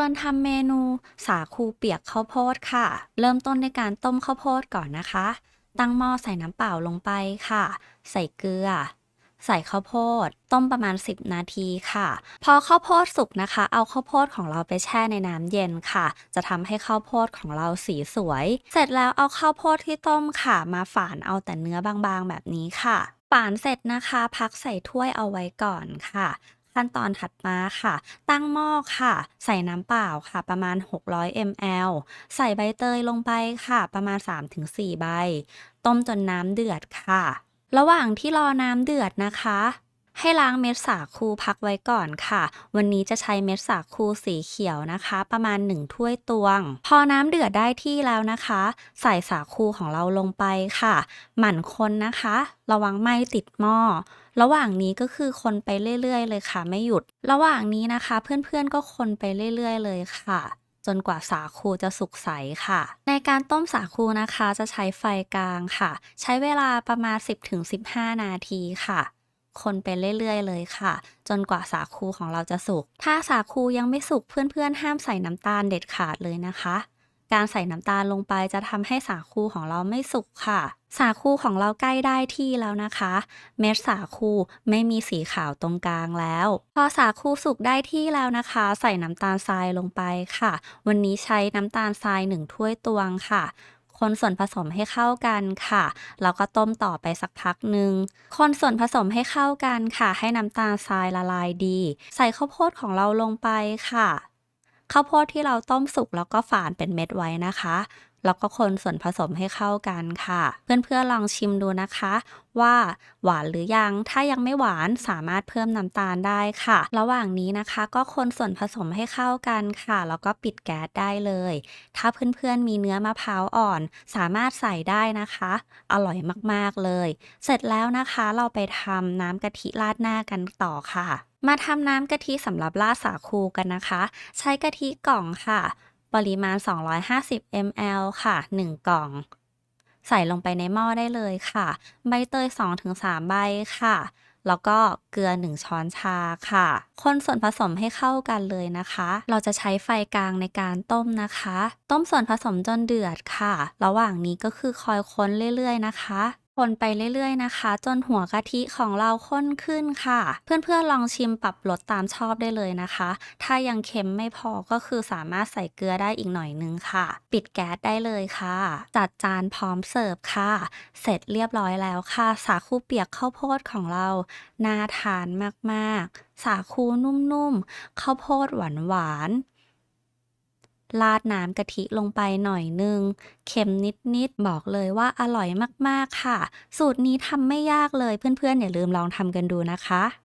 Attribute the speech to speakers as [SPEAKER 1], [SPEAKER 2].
[SPEAKER 1] วนทำเมนูสาคูเปียกข้าวโพดค่ะ เริ่มต้นในการต้มข้าวโพดก่อนนะคะ ตั้งหม้อใส่น้ำเปล่าลงไปค่ะ ใส่เกลือ ใส่ข้าวโพด ต้มประมาณ 10 นาทีค่ะ พอข้าวโพดสุกนะคะ เอาข้าวโพดของเราไปแช่ในน้ำเย็นค่ะ จะทำให้ข้าวโพดของเราสีสวย เสร็จแล้วเอาข้าวโพดที่ต้มค่ะ มาฝานเอาแต่เนื้อบางๆแบบนี้ค่ะฝานเสร็จนะคะ พักใส่ถ้วยเอาไว้ก่อนค่ะ ขั้นตอนถัดมาค่ะ ตั้งหม้อค่ะ ใส่น้ำเปล่าค่ะ ประมาณ 600 ml ใส่ใบเตยลงไปค่ะ ประมาณ 3-4 ใบ ต้มจนน้ำเดือดค่ะ ระหว่างที่รอน้ำเดือดนะคะ ให้ล้างเม็ดสาคูพักไว้ก่อนค่ะ วันนี้จะใช้เม็ดสาคูสีเขียวนะคะ ประมาณ 1 ถ้วยตวง พอน้ำเดือดได้ที่แล้วนะคะ ใส่สาคูของเราลงไปค่ะ หมั่นคนนะคะ ระวังไหม้ติดหม้อระหว่างนี้ก็คือคนไปเรื่อยๆ เลยค่ะ ไม่หยุด ระหว่างนี้นะคะ เพื่อนๆก็คนไปเรื่อยๆ เลยค่ะจนกว่าสาคูจะสุกใสค่ะ ในการต้มสาคูนะคะจะใช้ไฟกลางค่ะ ใช้เวลาประมาณ 10-15 นาทีค่ะ คนไปเรื่อย ๆ เลยค่ะ จนกว่าสาคูของเราจะสุก ถ้าสาคูยังไม่สุกเพื่อนๆ ห้ามใส่น้ำตาลเด็ดขาดเลยนะคะ การใส่น้ำตาลลงไปจะทำให้สาคูของเราไม่สุกค่ะ สาคูของเราใกล้ได้ที่แล้วนะคะ เม็ดสาคูไม่มีสีขาวตรงกลางแล้ว พอสาคูสุกได้ที่แล้วนะคะ ใส่น้ำตาลทรายลงไปค่ะ วันนี้ใช้น้ำตาลทรายหนึ่งถ้วยตวงค่ะ คนส่วนผสมให้เข้ากันค่ะ แล้วก็ต้มต่อไปสักพักหนึ่ง คนส่วนผสมให้เข้ากันค่ะ ให้น้ำตาลทรายละลายดี ใส่ข้าวโพดของเราลงไปค่ะ ข้าวโพดที่เราต้มสุกแล้วก็ฝานเป็นเม็ดไว้นะคะ แล้วก็คนส่วนผสมให้เข้ากันค่ะ เพื่อนๆลองชิมดูนะคะ ว่าหวานหรือยัง ถ้ายังไม่หวานสามารถเพิ่มน้ำตาลได้ค่ะ ระหว่างนี้นะคะก็คนส่วนผสมให้เข้ากันค่ะ แล้วก็ปิดแก๊สได้เลย ถ้าเพื่อนๆมีเนื้อมะพร้าวอ่อน สามารถใส่ได้นะคะ อร่อยมากๆเลย เสร็จแล้วนะคะเราไปทำน้ำกะทิราดหน้ากันต่อค่ะ มาทำน้ำกะทิสำหรับราดสาคูกันนะคะ ใช้กะทิกล่องค่ะ ปริมาณ 250 ml ค่ะ 1 กล่อง ใส่ลงไปในหม้อได้เลยค่ะ ใบเตย 2-3 ใบค่ะ แล้วก็เกลือ 1 ช้อนชาค่ะ คนส่วนผสมให้เข้ากันเลยนะคะ เราจะใช้ไฟกลางในการต้มนะคะ ต้มส่วนผสมจนเดือดค่ะ ระหว่างนี้ก็คือคอยค้นเรื่อยๆนะคะ คนไปเรื่อยๆนะคะ จนหัวกะทิของเราข้นขึ้นค่ะ เพื่อนๆลองชิมปรับรสตามชอบได้เลยนะคะ ถ้ายังเค็มไม่พอก็คือสามารถใส่เกลือได้อีกหน่อยนึงค่ะ ปิดแก๊สได้เลยค่ะ จัดจานพร้อมเสิร์ฟค่ะ เสร็จเรียบร้อยแล้วค่ะ สาคูเปียกข้าวโพดของเราน่าทานมากๆ สาคูนุ่มๆข้าวโพดหวานๆ ราดน้ำกะทิลงไปหน่อยนึง เค็มนิดๆ บอกเลยว่าอร่อยมากๆค่ะ สูตรนี้ทำไม่ยากเลยเพื่อนๆ อย่าลืมลองทำกันดูนะคะ